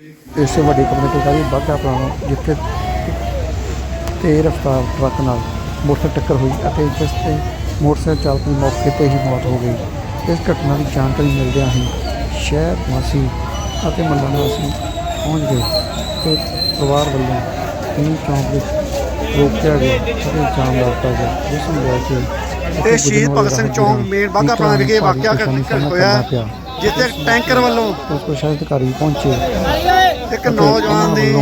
ਇਸ ਵੱਡੀ ਕਮਿਊਨਿਟੀ ਦਾ ਵੀ ਵਾਧਾ ਪੁਰਾਣਾ ਜਿੱਥੇ ਤੇਜ਼ ਰਫ਼ਤਾਰ ਟਰੱਕ ਨਾਲ ਮੋਟਰਸਾਈਕਲ ਟੱਕਰ ਹੋਈ ਅਤੇ ਜਿਸ ਤੇ ਮੋਟਰਸਾਈਕਲ ਚਾਲਕ ਦੀ ਮੌਕੇ ਤੇ ਹੀ ਮੌਤ ਹੋ ਗਈ। ਇਸ ਘਟਨਾ ਦੀ ਜਾਣਕਾਰੀ ਮਿਲਦਿਆਂ ਹੀ ਸ਼ਹਿਰ ਵਾਸੀ ਅਤੇ ਮਹੱਲਾ ਨਿਵਾਸੀ ਪਹੁੰਚ ਗਏ ਤੇ ਪਰਿਵਾਰ ਵੱਲੋਂ ਇਹ ਚੌਂਕ ਵਿੱਚ ਰੋਕਿਆ ਗਿਆ ਅਤੇ ਜਾਮ ਲਾ ਦਿੱਤਾ ਗਿਆ। ਜਿਸ ਨੂੰ ਲੈ ਕੇ ਇਹ ਸ਼ਹੀਦ ਭਗਤ ਸਿੰਘ ਚੌਂਕ ਮੇਨ ਬਾਘਾ ਪੁਰਾਣਾ ਵਿਖੇ ਵਾਕਿਆ ਘਟ- ਹੋਇਆ। ਜਿੱਥੇ ਟੈਂਕਰ ਵੱਲੋਂ ਪ੍ਰਸ਼ਾਸਨ ਅਧਿਕਾਰੀ ਪਹੁੰਚੇ। ਇੱਕ ਨੌਜਵਾਨ ਦੀ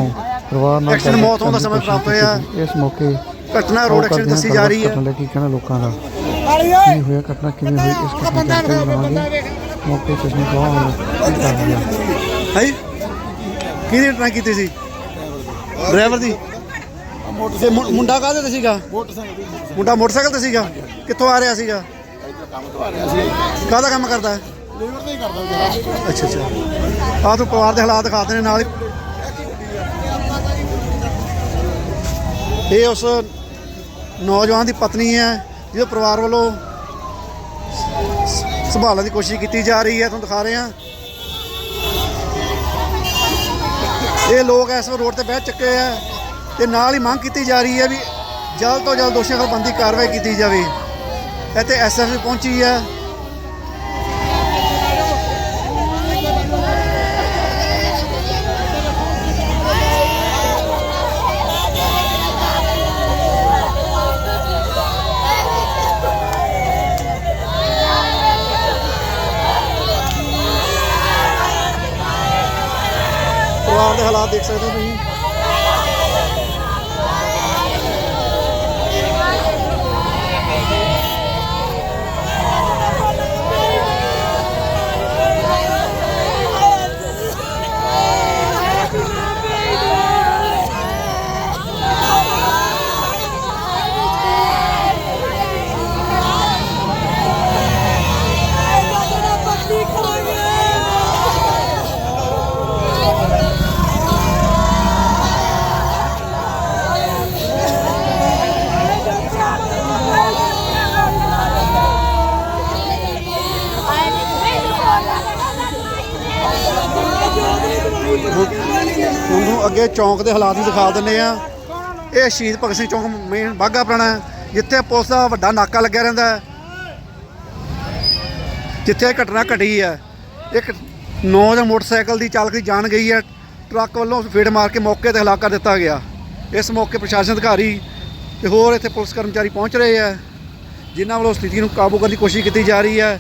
ਪਰਿਵਾਰ ਨਾਲ ਐਕਸੀਡੈਂਟ ਮੌਤ ਹੋਣ ਦਾ ਸਮਾਂ ਪ੍ਰਾਪਤ ਹੋਇਆ। ਇਸ ਮੌਕੇ ਘਟਨਾ ਰੋਡ ਐਕਸੀਡੈਂਟ ਦੱਸੀ ਜਾ ਰਹੀ ਹੈ। ਘਟਨਾ ਕੇ ਕਹਿਣਾ ਲੋਕਾਂ ਦਾ। ਕੀ ਹੋਇਆ ਘਟਨਾ ਕਿਵੇਂ ਹੋਈ ਇਸ ਘਟਨਾ ਦੀ ਮੌਕੇ ਤੇ ਅਸੀਂ ਗਵਾਹ ਕੀ ਕਰ ਲਿਆ ਹੈ? ਕਿਹਦੀ ਟਰਾਈ ਕੀਤੀ ਸੀ? ਡਰਾਈਵਰ ਦੀ? ਤੇ ਮੁੰਡਾ ਕਾਹਦੇ ਤੇ ਸੀਗਾ? ਮੁੰਡਾ ਮੋਟਰਸਾਈਕਲ ਤੇ ਸੀਗਾ? ਕਿੱਥੋਂ ਆ ਰਿਹਾ ਸੀਗਾ? ਕਾਹਦਾ ਕੰਮ ਕਰਦਾ? ਹੈ ਅੱਛਾ ਅੱਛਾ। ਆਹ ਤੂੰ ਪਰਿਵਾਰ ਦੇ ਹਾਲਾਤ ਦਿਖਾਦੇ ਨੇ ਨਾਲ ਹੀ। ਇਹ ਉਸ ਨੌਜਵਾਨ ਦੀ ਪਤਨੀ ਹੈ, ਜਿਹਦੇ ਪਰਿਵਾਰ ਵੱਲੋਂ ਸੰਭਾਲਣ ਦੀ ਕੋਸ਼ਿਸ਼ ਕੀਤੀ ਜਾ ਰਹੀ ਹੈ, ਤੁਹਾਨੂੰ ਦਿਖਾ ਰਹੇ ਹਾਂ। ਇਹ ਲੋਕ ਇਸ ਵੇਲੇ ਰੋਡ ਤੇ ਬਹਿ ਚੁੱਕੇ ਆ ਤੇ ਨਾਲ ਹੀ ਮੰਗ ਕੀਤੀ ਜਾ ਰਹੀ ਹੈ ਵੀ ਜਲਦ ਤੋਂ ਜਲਦ ਦੋਸ਼ੀਆਂ ਖਿਲਾਫ ਬੰਦੀ ਕਾਰਵਾਈ ਕੀਤੀ ਜਾਵੇ। ਇੱਥੇ ਐਸਐਫ ਵੀ ਪਹੁੰਚੀ ਹੈ। ਹਾਲਾਤ ਦੇਖ ਸਕਦੇ ਹੋ ਤੁਸੀਂ ਤੁਹਾਨੂੰ ਚੌਂਕ ਦੇ ਹਾਲਾਤ ਵੀ ਦਿਖਾ ਦਿੰਦੇ ਆ ਇਹ ਸ਼ਹੀਦ ਭਗਤ ਸਿੰਘ ਚੌਂਕ ਮੇਨ ਬਾਗਾ ਪੁਰਾਣਾ ਹੈ, ਜਿੱਥੇ ਪੁਲਿਸ ਦਾ ਵੱਡਾ ਨਾਕਾ ਲੱਗਿਆ ਰਹਿੰਦਾ ਹੈ। ਜਿੱਥੇ ਇਹ ਘਟਨਾ ਘਟੀ ਹੈ। ਇੱਕ ਨੌਜਵਾਨ ਮੋਟਰਸਾਈਕਲ ਦੀ ਚਾਲਕ ਦੀ ਜਾਨ ਗਈ ਹੈ। ਟਰੱਕ ਵੱਲੋਂ ਫੇੜ ਮਾਰ ਕੇ ਮੌਕੇ ਤੇ ਹਲਾਕ ਕਰ ਦਿੱਤਾ ਗਿਆ। ਇਸ ਮੌਕੇ ਪ੍ਰਸ਼ਾਸਨ ਅਧਿਕਾਰੀ ਤੇ ਹੋਰ ਇੱਥੇ ਪੁਲਿਸ ਕਰਮਚਾਰੀ ਪਹੁੰਚ ਰਹੇ ਆ ਜਿਨ੍ਹਾਂ ਵੱਲੋਂ ਸਥਿਤੀ ਨੂੰ ਕਾਬੂ ਕਰਨ ਦੀ ਕੋਸ਼ਿਸ਼ ਕੀਤੀ ਜਾ ਰਹੀ ਹੈ।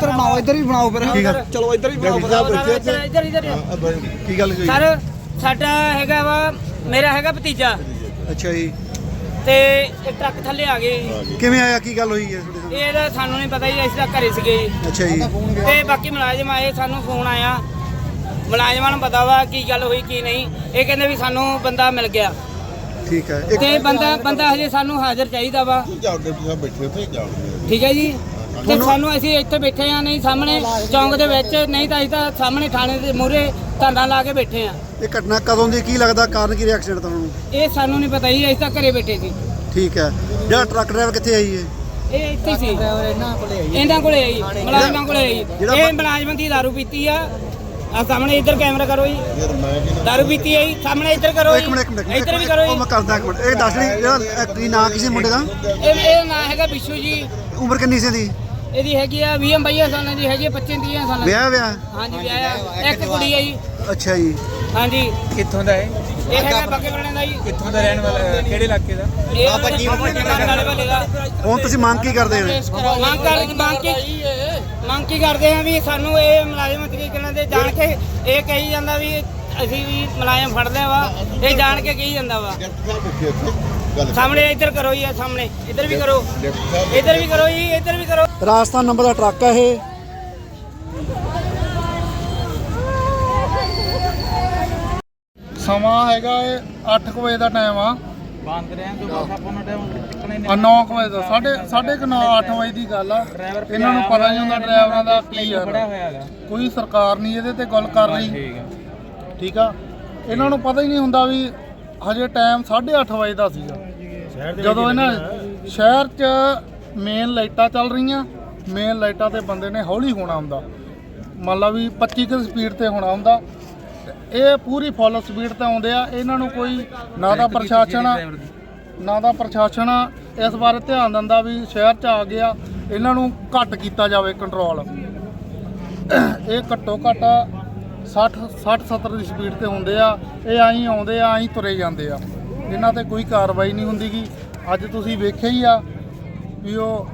ਇੱਧਰ ਬਣਾਓ ਇੱਧਰ ਵੀ ਬਣਾਓ ਫਿਰ। ਕੀ ਗੱਲ? ਚਲੋ ਇੱਧਰ ਵੀ ਬਣਾਓ ਇੱਧਰ ਇੱਧਰ ਇੱਧਰ। ਕੀ ਗੱਲ ਹੋਈ? ਸਰ ਸਾਡਾ ਹੈਗਾ ਵਾ ਮੇਰਾ ਹੈਗਾ ਭਤੀਜਾ। ਅੱਛਾ ਜੀ। ਤੇ ਇਹ ਟਰੱਕ ਥੱਲੇ ਆ ਗਏ। ਜੀ। ਕਿਵੇਂ ਆਇਆ? ਕੀ ਗੱਲ ਹੋਈ ਹੈ ਤੁਹਾਡੇ ਨਾਲ? ਇਹ ਤਾਂ ਸਾਨੂੰ ਨਹੀਂ ਪਤਾ ਜੀ ਅਸੀਂ ਤਾਂ ਘਰੇ ਸੀਗੇ। ਜੀ ਅੱਛਾ ਜੀ। ਤੇ ਬਾਕੀ ਮੁਲਾਜ਼ਮ ਆਏ ਸਾਨੂੰ ਫੋਨ ਆਇਆ। ਮੁਲਾਜ਼ਮਾਂ ਨੂੰ ਪਤਾ ਵਾ ਕੀ ਗੱਲ ਹੋਈ ਕੀ ਨਹੀਂ। ਇਹ ਕਹਿੰਦੇ ਵੀ ਸਾਨੂੰ ਬੰਦਾ ਮਿਲ ਗਿਆ। ਠੀਕ ਹੈ। ਇੱਕ ਤੇ ਬੰਦਾ ਬੰਦਾ ਹਜੇ ਸਾਨੂੰ ਹਾਜ਼ਰ ਚਾਹੀਦਾ ਵਾ। ਜਾਓ ਡਿਪਟੀ ਸਾਹਿਬ ਬੈਠੇ ਉੱਥੇ ਜਾਓ ਠੀਕ ਹੈ ਜੀ। ਤੇ ਸਾਨੂੰ ਅਸੀਂ ਇੱਥੇ ਬੈਠੇ ਆ ਨਹੀਂ ਸਾਹਮਣੇ ਚੌਂਕ ਦੇ ਵਿੱਚ ਨਹੀਂ ਤਾਂ ਅਸੀਂ ਤਾਂ ਸਾਹਮਣੇ ਥਾਣੇ ਦੇ ਮੂਹਰੇ ਧਰਨਾ ਲਾ ਕੇ ਬੈਠੇ ਆ ਇਹ ਘਟਨਾ ਕਦੋਂ ਦੀ ਕੀ ਲੱਗਦਾ ਕਾਰਨ ਕੀ ਐਕਸੀਡੈਂਟ ਤੁਹਾਨੂੰ ਇਹ ਸਾਨੂੰ ਨਹੀਂ ਪਤਾ ਜੀ ਅਸੀਂ ਤਾਂ ਘਰੇ ਬੈਠੇ ਸੀ। ਠੀਕ ਹੈ। ਜਿਹੜਾ ਟਰੱਕ ਡਰਾਈਵਰ ਕਿੱਥੇ ਆਈ ਹੈ ਇਹ ਇੱਥੇ ਸੀ। ਇਹਨਾਂ ਕੋਲੇ ਆਈ ਮੁਲਾਜ਼ਮਾਂ ਕੋਲੇ ਆਈ। ਇਹ ਮੁਲਾਜ਼ਮਾਂ ਦੀ ਦਾਰੂ ਪੀਤੀ ਆ। ਆ ਸਾਹਮਣੇ ਇੱਧਰ ਕੈਮਰਾ ਕਰੋ ਜੀ। ਦਾਰੂ ਪੀਤੀ ਆਈ ਸਾਹਮਣੇ ਇੱਧਰ ਕਰੋ ਇੱਕ ਮਿੰਟ ਇੱਕ ਮਿੰਟ ਇੱਧਰ ਵੀ ਕਰੋ ਮੈਂ ਕਰਦਾ ਇੱਕ ਮਿੰਟ। ਇਹ ਦੱਸ ਰਹੀ ਜਿਹੜਾ ਕੀ ਨਾਂ ਕਿਸੇ ਮੁੰਡੇ ਦਾ? ਇਹ ਇਹ ਨਾਂ ਹੈਗਾ ਬਿਸ਼ੂ ਜੀ। ਉਮਰ ਕਿੰਨੀ ਸੀ ਦੀ ਇਹਦੀ ਹੈਗੀ ਆ 20 22 ਸਾਲਾਂ ਦੀ ਹੈਗੀ ਆ 25 30 ਸਾਲਾਂ ਦੀ। ਵਿਆਹ ਵਿਆਹ? ਹਾਂਜੀ ਵਿਆਹ ਆ। ਇੱਕ ਕੁੜੀ ਆ ਜੀ। ਅੱਛਾ ਜੀ। ਹਾਂਜੀ। ਕਿੱਥੋਂ ਦਾ ਹੈ ਇਹ ਹੈਗਾ ਬੱਗੇ ਬਣੇ ਦਾ ਜੀ। ਕਿੱਥੋਂ ਦਾ ਰਹਿਣ ਵਾਲਾ ਕਿਹੜੇ ਇਲਾਕੇ ਦਾ? ਇਹ ਆਪਾਂ ਕੀ ਵਾਲੇ। ਵਾਲੇ ਦਾ ਹੁਣ ਤੁਸੀਂ ਮੰਗ ਕੀ ਕਰਦੇ ਹੋ ਮੰਗ ਕਰ ਮੰਗ ਕੀ ਮੰਗ ਕੀ ਕਰਦੇ ਆ ਵੀ ਸਾਨੂੰ ਇਹ ਮੁਲਾਜ਼ਮ ਤਰੀਕੇ ਦੇ ਜਾਣ ਕੇ ਇਹ ਕਹੀ ਜਾਂਦਾ ਵੀ ਅਸੀਂ ਵੀ ਮੁਲਾਜ਼ਮ ਫੜ ਲਿਆ ਵਾ। ਇਹ ਜਾਣ ਕੇ ਕਹੀ ਜਾਂਦਾ ਵਾ। ਸਾਹਮਣੇ ਇੱਧਰ ਕਰੋ ਜੀ ਇਹ ਸਾਹਮਣੇ। ਇੱਧਰ ਵੀ ਕਰੋ। ਇੱਧਰ ਵੀ ਕਰੋ ਜੀ ਇੱਧਰ ਵੀ ਕਰੋ। ਰਾਜਸਥਾਨ ਨੰਬਰ ਦਾ ਟਰੱਕ ਹੈ ਇਹ। ਸਮਾਂ ਹੈਗਾ ਇਹ 8 ਵਜੇ ਦਾ ਟਾਈਮ ਆ। ਬੰਦ ਰਹਿਣ ਤੋਂ ਬਸ ਆਪਾਂ ਨੂੰ ਟਾਈਮ ਟਿਕਣਾ ਹੀ ਆ 9 ਵਜੇ ਦਾ ਸਾਢੇ ਸਾਢੇ ਕੁ ਨੌ 8 ਵਜੇ ਦੀ ਗੱਲ ਆ। ਇਹਨਾਂ ਨੂੰ ਪਤਾ ਨਹੀਂ ਹੁੰਦਾ ਡਰਾਈਵਰਾਂ ਦਾ ਕੀ ਆ। ਹੋਇਆ ਹੈਗਾ। ਕੋਈ ਸਰਕਾਰ ਨਹੀਂ ਇਹਦੇ ਤੇ ਗੱਲ ਕਰ ਰਹੀ। ਠੀਕ ਆ। ਇਹਨਾਂ ਨੂੰ ਪਤਾ ਹੀ ਨਹੀਂ ਹੁੰਦਾ ਵੀ ਹਜੇ ਟਾਈਮ 8:30 ਵਜੇ ਦਾ ਸੀਗਾ। ਜਦੋਂ ਇਹਨਾਂ ਸ਼ਹਿਰ 'ਚ ਮੇਨ ਲਾਈਟਾਂ ਚੱਲ ਰਹੀਆਂ ਮੇਨ ਲਾਈਟਾਂ ਤੇ ਬੰਦੇ ਨੇ ਹੌਲੀ ਹੋਣਾ ਹੁੰਦਾ। ਮੰਨ ਲਾ ਵੀ 25 ਕਿ ਸਪੀਡ ਤੇ ਹੋਣਾ ਹੁੰਦਾ। ਇਹ ਪੂਰੀ ਫੁੱਲ ਸਪੀਡ ਤੇ ਆਉਂਦੇ ਆ ਇਹਨਾਂ ਨੂੰ ਕੋਈ ਨਾ ਦਾ ਪ੍ਰਸ਼ਾਸਨ ਆ, ਨਾ ਦਾ ਪ੍ਰਸ਼ਾਸਨ ਆ ਇਸ ਬਾਰੇ ਧਿਆਨ ਦਿੰਦਾ ਵੀ ਸ਼ਹਿਰ 'ਚ ਆ ਗਿਆ ਇਹਨਾਂ ਨੂੰ ਘੱਟ ਕੀਤਾ ਜਾਵੇ ਕੰਟਰੋਲ ਇਹ ਘੱਟੋ ਘੱਟ 60 60 70 ਦੀ ਸਪੀਡ ਤੇ ਹੁੰਦੇ ਆ ਇਹ ਆਈ ਆਉਂਦੇ ਆ ਆਈ ਤੁਰੇ ਜਾਂਦੇ ਆ। ਇਹਨਾਂ ਤੇ ਕੋਈ ਕਾਰਵਾਈ ਨਹੀਂ ਹੁੰਦੀਗੀ। ਅੱਜ ਤੁਸੀਂ ਵੇਖਿਆ ਹੀ ਆ ਵੀ ਉਹ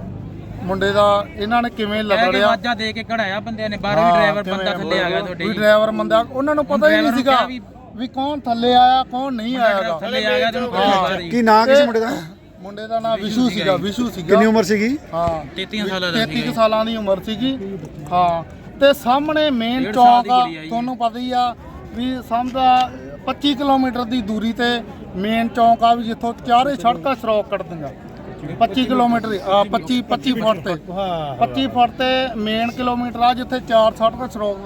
ਮੁੰਡੇ ਦਾ ਇਹਨਾਂ ਨੇ ਕਿਵੇਂ ਕਹਿ ਕੇ ਵਾਜਾ ਦੇ ਕੇ ਕਢਾਇਆ ਬੰਦਿਆਂ ਨੇ ਬਾਹਰੋਂ ਵੀ ਡਰਾਈਵਰ ਬੰਦਾ ਥੱਲੇ ਆ ਗਿਆ ਤੁਹਾਡੇ ਵੀ। ਡਰਾਈਵਰ ਬੰਦਾ ਉਹਨਾਂ ਨੂੰ ਪਤਾ ਹੀ ਨਹੀਂ ਨੂੰ ਸੀਗਾ ਕਿਹਾ ਵੀ- ਵੀ ਕੌਣ ਥੱਲੇ ਆਇਆ ਕੌਣ ਨਹੀਂ ਆਇਆਗਾ ਥੱਲੇ ਆ ਗਿਆ ਤੈਨੂੰ ਹਾਂ। ਪਤਾ ਕੀ ਨਾਂ ਕਿਸ ਮੁੰਡੇ ਦਾ? ਮੁੰਡੇ ਦਾ ਨਾਮ ਵਿਸ਼ੂ ਸੀਗਾ ਵਿਸ਼ੂ ਸੀਗਾ। ਕਿੰਨੀ ਉਮਰ ਸੀਗੀ? ਹਾਂ। 33 ਸਾਲਾਂ ਦਾ 33 ਕੁ ਸਾਲਾਂ ਦੀ ਉਮਰ ਸੀਗੀ। ਹਾਂ। ਤੇ ਸਾਹਮਣੇ ਮੇਨ ਡੇਢ ਸਾਲ ਚੌਕ ਦੀ ਆ ਕੁੜੀ ਆ ਜੀ। ਤੁਹਾਨੂੰ ਪਤਾ ਹੀ ਆ ਵੀ ਸਮਝਦਾ 25 ਕਿਲੋਮੀਟਰ ਦੀ ਦੂਰੀ ਤੇ ਮੇਨ ਚੌਕ ਆ ਵੀ ਜਿੱਥੋਂ ਚਾਰੇ ਸੜਕਾਂ ਸ਼ਰੋਕ ਕੱਢਦੀਆਂ 25 ਕਿਲੋਮੀਟਰ ਆ 25 25 ਫੁੱਟ ਤੇ। 25 ਫੁੱਟ ਤੇ ਮੇਨ ਕਿਲੋਮੀਟਰ ਆ ਜਿੱਥੇ ਚਾਰ ਸੜਕਾਂ ਸ਼ਰੋਕ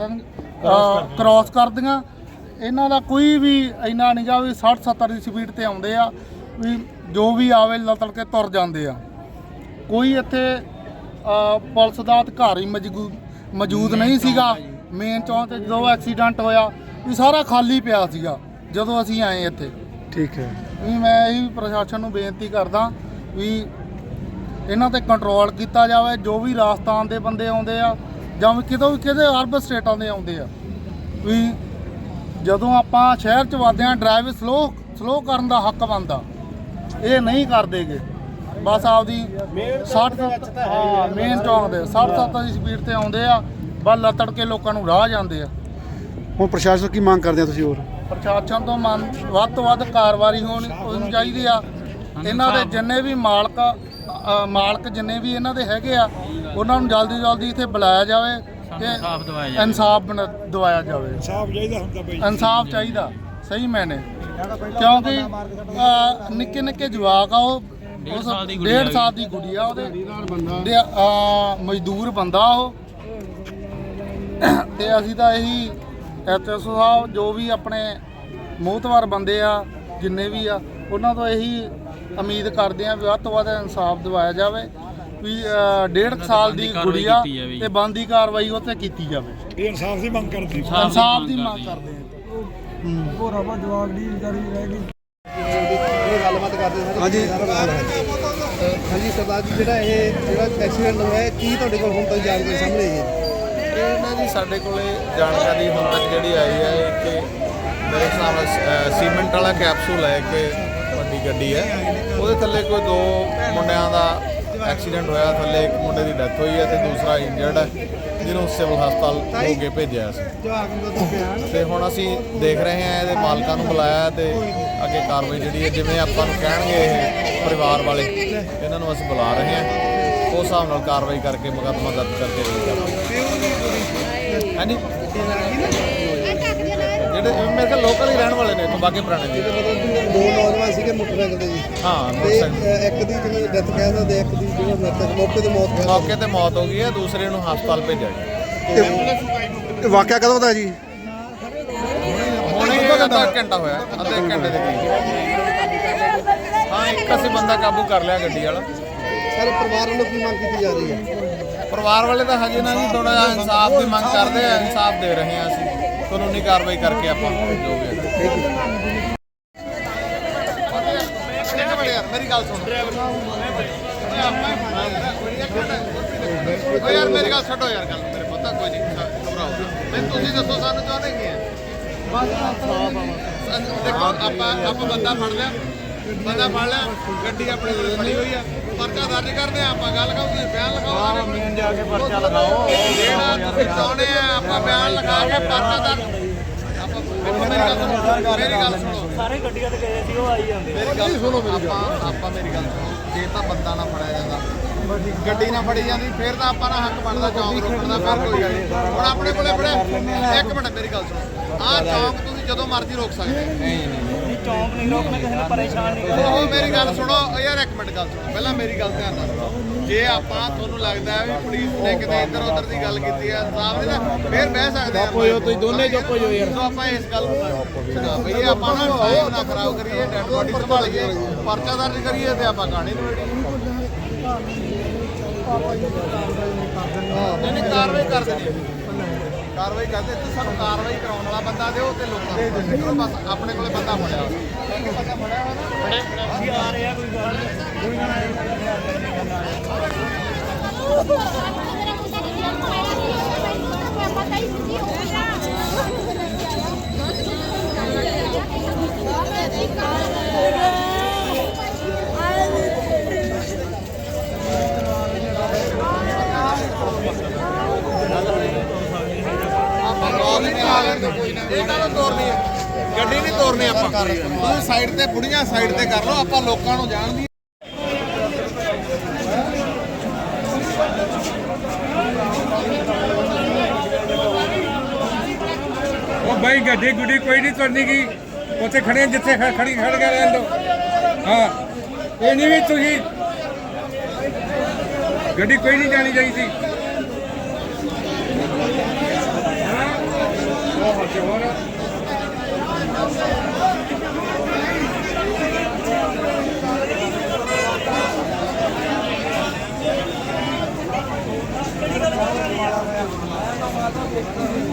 ਕ੍ਰਾਸ ਕਰਦੀਆਂ। ਇਹਨਾਂ ਦਾ ਕੋਈ ਵੀ ਇੰਨਾ ਨਹੀਂਗਾ ਵੀ 60 70 ਦੀ ਸਪੀਡ ਤੇ ਆਉਂਦੇ ਆ ਵੀ ਜੋ ਵੀ ਆਵੇ ਲਤੜ ਕੇ ਤੁਰ ਜਾਂਦੇ ਆ। ਕੋਈ ਇੱਥੇ ਅ, ਪੁਲਿਸ ਦਾ ਅਧਿਕਾਰੀ ਮਜਗੂ- ਮੌਜੂਦ ਨਹੀਂ ਸੀਗਾ। ਮੇਨ ਚੌਂਕ ਤੇ ਜਦੋਂ ਐਕਸੀਡੈਂਟ ਹੋਇਆ ਵੀ ਸਾਰਾ ਖਾਲੀ ਪਿਆ ਸੀਗਾ ਜਦੋਂ ਅਸੀਂ ਆਏ ਇੱਥੇ। ਠੀਕ ਹੈ। ਵੀ ਮੈਂ ਇਹੀ ਪ੍ਰਸ਼ਾਸਨ ਨੂੰ ਬੇਨਤੀ ਕਰਦਾ ਵੀ ਇਹਨਾਂ ਤੇ ਕੰਟਰੋਲ ਕੀਤਾ ਜਾਵੇ ਜੋ ਵੀ ਰਾਜਸਥਾਨ ਦੇ ਬੰਦੇ ਆਉਂਦੇ ਆ ਜਾਂ ਵੀ ਕਿਤੋਂ ਵੀ ਕਿਤੇ ਅਰਬ ਸਟੇਟਾਂ ਦੇ ਆਉਂਦੇ ਆ। ਵੀ ਜਦੋਂ ਆਪਾਂ ਸ਼ਹਿਰ ਚ ਵੱਧਦੇ ਆ ਡਰਾਈਵ ਸਲੋ ਸਲੋ ਕਰਨ ਦਾ ਹੱਕ ਬਣਦਾ। ਇਹ ਨਹੀਂ ਕਰਦੇਗੇ। ਬਸ ਆਪਦੀ 60 ਹਾਂ ਮੇਨ ਚੌਂਕ ਦੇ 60 70 ਦੀ ਸਪੀਡ ਤੇ ਆਉਂਦੇ ਆ ਬਸ ਲੱਤੜ ਕੇ ਲੋਕਾਂ ਨੂੰ ਰਾਹ ਜਾਂਦੇ ਆ। ਹੁਣ ਪ੍ਰਸ਼ਾਸਨ ਕੀ ਮੰਗ ਕਰਦੇ ਆ ਤੁਸੀਂ ਹੋਰ? ਪ੍ਰਸ਼ਾਸਨ ਤੋਂ ਮੰਨ ਵੱਧ ਤੋਂ ਵੱਧ ਕਾਰਵਾਈ ਹੋਣੀ ਹੋਣੀ ਚਾਹੀਦੀ ਆ। ਇਹਨਾਂ ਦੇ ਜਿੰਨੇ ਵੀ ਮਾਲਕ ਅ, ਮਾਲਕ ਜਿੰਨੇ ਵੀ ਇਹਨਾਂ ਦੇ ਹੈਗੇ ਆ ਉਹਨਾਂ ਨੂੰ ਜਲਦੀ ਜਲਦੀ ਇੱਥੇ ਬੁਲਾਇਆ ਜਾਵੇ ਤੇ ਇਨਸਾਫ਼ ਦਿਵਾਇਆ ਜਾਵੇ। ਇਨਸਾਫ ਬਣ- ਦਿਵਾਇਆ ਜਾਵੇ। ਇਨਸਾਫ ਚਾਹੀਦਾ ਹੁੰਦਾ ਬਈ। ਇਨਸਾਫ ਚਾਹੀਦਾ ਸਹੀ ਮੈਨੇ। ਕਿਉਂਕਿ ਨਿੱਕੇ ਨਿੱਕੇ ਜਵਾਕ ਆ ਉਹ ਡੇਢ ਸਾਲ ਦੀ ਉਸ- ਗੁੜੀਆ ਡੇਢ ਸਾਲ ਦੀ ਗੁੜੀਆ ਉਹਦੇ। ਦੇ ਅ, ਮਜ਼ਦੂਰ ਬੰਦਾ ਉਹ। ਤੇ ਅਸੀਂ ਤਾਂ ਇਹੀ ਐਚਐਸਓ ਸਾਹਿਬ ਜੋ ਵੀ ਆਪਣੇ ਮੋਹਤਵਾਰ ਬੰਦੇ ਆ ਜਿੰਨੇ ਵੀ ਆ ਉਹਨਾਂ ਤੋਂ ਇਹੀ ਉਮੀਦ ਕਰਦੇ ਆ ਵੀ ਵੱਧ ਤੋਂ ਵੱਧ ਇਨਸਾਫ ਦਿਵਾਇਆ ਜਾਵੇ ਵੀ ਅ, ਡੇਢ ਕੁ ਸਾਲ ਦੀ ਗੁੜੀਆ। ਤੇ ਬੰਦੀ ਕਾਰਵਾਈ ਉੱਤੇ ਕੀਤੀ ਜਾਵੇ। ਇਹ ਇਨਸਾਫ ਦੀ ਮੰਗ ਕਰਦੇ ਇਨਸਾਫ ਦੀ ਮੰਗ ਕਰਦੇ ਆ ਹਾਂਜੀ। ਹਾਂਜੀ ਸਰਦਾਰ ਜੀ ਜਿਹੜਾ ਇਹ ਜਿਹੜਾ ਐਕਸੀਡੈਂਟ ਹੋਇਆ ਕੀ ਤੁਹਾਡੇ ਕੋਲ ਹੁਣ ਤੱਕ ਜਾਣਕਾਰੀ ਸਾਹਮਣੇ ਹੈ? ਇਹ ਨਾ ਜੀ ਸਾਡੇ ਕੋਲੇ ਜਾਣਕਾਰੀ ਹੁਣ ਤੱਕ ਜਿਹੜੀ ਆਈ ਹੈ ਕਿ ਮੇਰੇ ਹਿਸਾਬ ਨਾਲ ਸੀਮੈਂਟ ਵਾਲਾ ਕੈਪਸੂਲ ਹੈ ਕਿ ਵੱਡੀ ਗੱਡੀ ਹੈ। ਉਹਦੇ ਥੱਲੇ ਕੋਈ ਦੋ ਮੁੰਡਿਆਂ ਦਾ ਐਕਸੀਡੈਂਟ ਹੋਇਆ। ਥੱਲੇ ਇੱਕ ਮੁੰਡੇ ਦੀ ਡੈਥ ਹੋਈ ਹੈ ਤੇ ਦੂਸਰਾ ਇੰਜਰਡ ਹੈ, ਜਿਹਨੂੰ ਸਿਵਲ ਹਸਪਤਾਲ ਹੋ ਭੇਜਿਆ ਸੀ। ਤੇ ਹੁਣ ਅਸੀਂ ਦੇਖ ਰਹੇ ਹਾਂ ਇਹਦੇ ਮਾਲਕਾਂ ਨੂੰ ਬੁਲਾਇਆ ਤੇ ਅੱਗੇ ਕਾਰਵਾਈ ਜਿਹੜੀ ਹੈ, ਜਿਵੇਂ ਆਪਾਂ ਨੂੰ ਕਹਿਣਗੇ ਇਹ ਪਰਿਵਾਰ ਵਾਲੇ, ਇਹਨਾਂ ਨੂੰ ਅਸੀਂ ਬੁਲਾ ਰਹੇ ਹਾਂ। ਉਸ ਹਿਸਾਬ ਨਾਲ ਕਾਰਵਾਈ ਕਰਕੇ ਮੁਕੱਦਮਾ ਦਰਜ ਕਰਕੇ ਲਈ ਜਾਵੇਗੀ ਹਾਂਜੀ? ਜਿਹੜੇ ਮੇਰੇ ਕੋਲ ਲੋਕਲ ਹੀ ਰਹਿਣ ਵਾਲੇ ਨੇ ਤੋਂ ਬਾਕੀ ਪੁਰਾਣੇ ਨੇ ਦੋ ਨੌਜਵਾਨ ਸੀਗੇ ਮੋਟਰਸਾਈਕਲ ਤੇ ਜੀ। ਹਾਂ ਤੇ ਮੋਟਰਸਾਈਕਲ। ਅ, ਇੱਕ ਦੀ ਜਿਹੜੀ ਡੈਥ ਕਹਿ ਸਕਦੇ ਇੱਕ ਦੀ ਜਿਹੜਾ ਮ੍ਰਿਤਕ ਮੌਕੇ ਤੇ ਮੌਤ ਕਹਿ ਮੌਕੇ ਤੇ ਮੌਤ ਹੋ ਗਈ ਹੈ ਦੂਸਰੇ ਨੂੰ ਹਸਪਤਾਲ ਭੇਜਿਆ ਗਿਆ। ਇਹ ਵਾਕਿਆ ਕਦੋਂ ਦਾ ਜੀ? ਹੁਣੇ ਇਹ ਅੱਧਾ ਘੰਟਾ ਹੋਇਆ ਅੱਧੇ ਘੰਟੇ ਦੇ ਕਰੀਬ। ਹਾਂ ਇੱਕ ਅਸੀਂ ਬੰਦਾ ਕਾਬੂ ਕਰ ਲਿਆ ਗੱਡੀ ਵਾਲਾ। ਸਰ ਪਰਿਵਾਰ ਵੱਲੋਂ ਕੀ ਮੰਗ ਕੀਤੀ ਜਾ ਰਹੀ ਹੈ? ਪਰਿਵਾਰ ਵਾਲੇ ਤਾਂ ਹਜੇ ਨਾ ਜੀ ਥੋੜਾ ਜਿਹਾ ਇਨਸਾਫ ਦੀ ਮੰਗ ਕਰਦੇ ਆ ਇਨਸਾਫ ਦੇ ਰਹੇ ਆ ਅਸੀਂ। ਕਾਨੂੰਨੀ ਕਾਰਵਾਈ ਕਰਕੇ ਆਪਾਂ ਜੋ ਵੀ ਹੈ। ਮੇਰੀ ਗੱਲ ਸੁਣ ਓ ਯਾਰ, ਮੇਰੀ ਗੱਲ ਛੱਡੋ ਯਾਰ ਗੱਲ, ਮੇਰੇ ਪਤਾ, ਕੋਈ ਨਹੀਂ ਘਬਰਾਓ ਮੈਂ ਤੁਸੀਂ ਦੱਸੋ ਸਾਨੂੰ ਚਾਹੁੰਦੇ ਕੀ ਹੈ ਦੇਖੋ, ਆਪਾਂ ਆਪਾਂ ਬੰਦਾ ਫੜ ਲਿਆ, ਬੰਦਾ ਫੜ ਲਿਆ, ਗੱਡੀ ਆਪਣੇ ਕੋਲ ਫੜੀ ਹੋਈ ਆ। ਪਰਚਾ ਦਰਜ ਕਰਦੇ ਆ ਆਪਾਂ ਗੱਲ ਕਹੋ ਤੁਸੀਂ ਬਿਆਨ ਲਗਾਓ ਮੀਨ ਜਾ ਕੇ ਪਰਚਾ ਲਗਾਓ। ਜਿਹੜਾ ਤੁਸੀਂ ਚਾਹੁੰਦੇ ਆ ਆਪਾਂ ਬਿਆਨ ਲਗਾ ਕੇ ਪਰਚਾ ਦਰਜ ਆਪਾਂ ਮੇਰੀ ਗੱਲ ਸੁਣੋ ਸਾਰੇ ਗੱਡੀਆਂ ਤੇ ਗਏ ਸੀ ਉਹ ਆਈ ਜਾਂਦੇ। ਮੇਰੀ ਗੱਲ ਸੁਣੋ ਆਪਾਂ ਆਪਾਂ ਮੇਰੀ ਗੱਲ ਸੁਣੋ। ਜੇ ਤਾਂ ਬੰਦਾ ਨਾ ਫੜਿਆ ਜਾਂਦਾ। ਗੱਡੀ ਨਾ ਫੜੀ ਜਾਂਦੀ ਫਿਰ ਤਾਂ ਆਪਾਂ ਨਾ ਹੱਕ ਬਣਦਾ ਚੌਂਕ ਰੋਕਣ ਦਾ ਫਿਰ ਕੋਈ ਗੱਲ ਨਹੀਂ। ਹੁਣ ਆਪਣੇ ਕੋਲੇ ਫੜਿਆ। ਇੱਕ ਮਿੰਟ ਮੇਰੀ ਗੱਲ ਸੁਣੋ। ਆਹ ਚੌਂਕ ਤੁਸੀਂ ਜਦੋਂ ਮਰਜ਼ੀ ਰੋਕ ਸਕਦੇ ਹੋ। ਚੌਂਕ ਨਹੀਂ ਰੋਕਣਾ ਕਿਸੇ ਨੂੰ ਪਰੇਸ਼ਾਨ ਨਹੀਂ ਕਰਨਾ। ਉਹ ਮੇਰੀ ਗੱਲ ਸੁਣੋ ਯਾਰ ਇੱਕ ਮਿੰਟ ਗੱਲ ਸੁਣੋ ਪਹਿਲਾਂ ਮੇਰੀ ਗੱਲ ਧਿਆਨ ਨਾਲ ਸੁਣੋ। ਜੇ ਆਪਾਂ ਤੁਹਾਨੂੰ ਲੱਗਦਾ ਹੈ ਵੀ ਪੁਲਿਸ ਨੇ ਕਿਤੇ ਇੱਧਰ ਉੱਧਰ ਦੀ ਗੱਲ ਕੀਤੀ ਹੈ ਨੇ ਨਾ ਫੇਰ ਬਹਿ ਸਕਦੇ ਆ ਕੋਈ ਤੁਸੀਂ ਦੋਨੇ ਚੁੱਪ ਹੋ ਜਾਓ ਯਾਰ ਆਪਾਂ ਇਸ ਗੱਲ ਨੂੰ ਭਈ ਆਪਾਂ ਨਾ ਟਾਈਮ ਨਾ ਖਰਾਬ ਕਰੀਏ ਡੈਡ ਬੋਡੀ ਸੰਭਾਲੀਏ ਪਰਚਾ ਦਰਜ ਕਰੀਏ ਤੇ ਆਪਾਂ ਕਹਾਣੀ ਨਵੇੜੀਏ ਨਹੀਂ ਨਹੀਂ ਕਾਰਵਾਈ ਕਰ ਦੇਣੀ ਹੈ। ਕਾਰਵਾਈ ਕਰਦੇ ਤੇ ਸਾਨੂੰ ਕਾਰਵਾਈ ਕਰਾਉਣ ਵਾਲਾ ਬੰਦਾ ਦਿਓ ਤੇ ਲੋਕਾਂ ਨੂੰ ਦਿਓ। ਬਸ ਆਪਣੇ ਕੋਲੇ ਬੰਦਾ ਫੜਿਆ ਹੋਇਆ ਬੰਦਾ ਫੜਿਆ ਹੋਇਆ ਨਾ ਆ ਰਿਹਾ ਕੋਈ ਗੱਲ ਨਹੀਂ ਆਪਾਂ ਲੋਕ ਨਹੀਂ ਆ ਲੈਂਦੇ ਕੋਈ ਨਾ ਇਹਨਾਂ ਨੂੰ ਤੋਰਨੀ ਹੈ ਗੱਡੀ ਨਹੀਂ ਤੋਰਨੀ ਆਪਾਂ ਤੁਸੀਂ ਸਾਈਡ ਤੇ ਬੁੜੀਆਂ ਸਾਈਡ ਤੇ ਕਰ ਲਓ, ਆਪਾਂ ਲੋਕਾਂ ਨੂੰ ਜਾਣ ਦੀ ਉਹ ਬਾਈ ਗੱਡੀ ਗੁੱਡੀ ਕੋਈ ਨਹੀਂ ਤੁਰਨੀ ਗੀ। ਉੱਥੇ ਖੜੇ ਜਿੱਥੇ ਖ- ਖੜੀ ਖੜ ਕੇ ਰਹਿਣ ਦੋ। ਹਾਂ। ਇਹ ਨਹੀਂ ਵੀ ਤੁਸੀਂ ਗੱਡੀ ਕੋਈ ਨਹੀਂ ਜਾਣੀ ਚਾਹੀਦੀ। ਉਹ ਹੋਰ 何?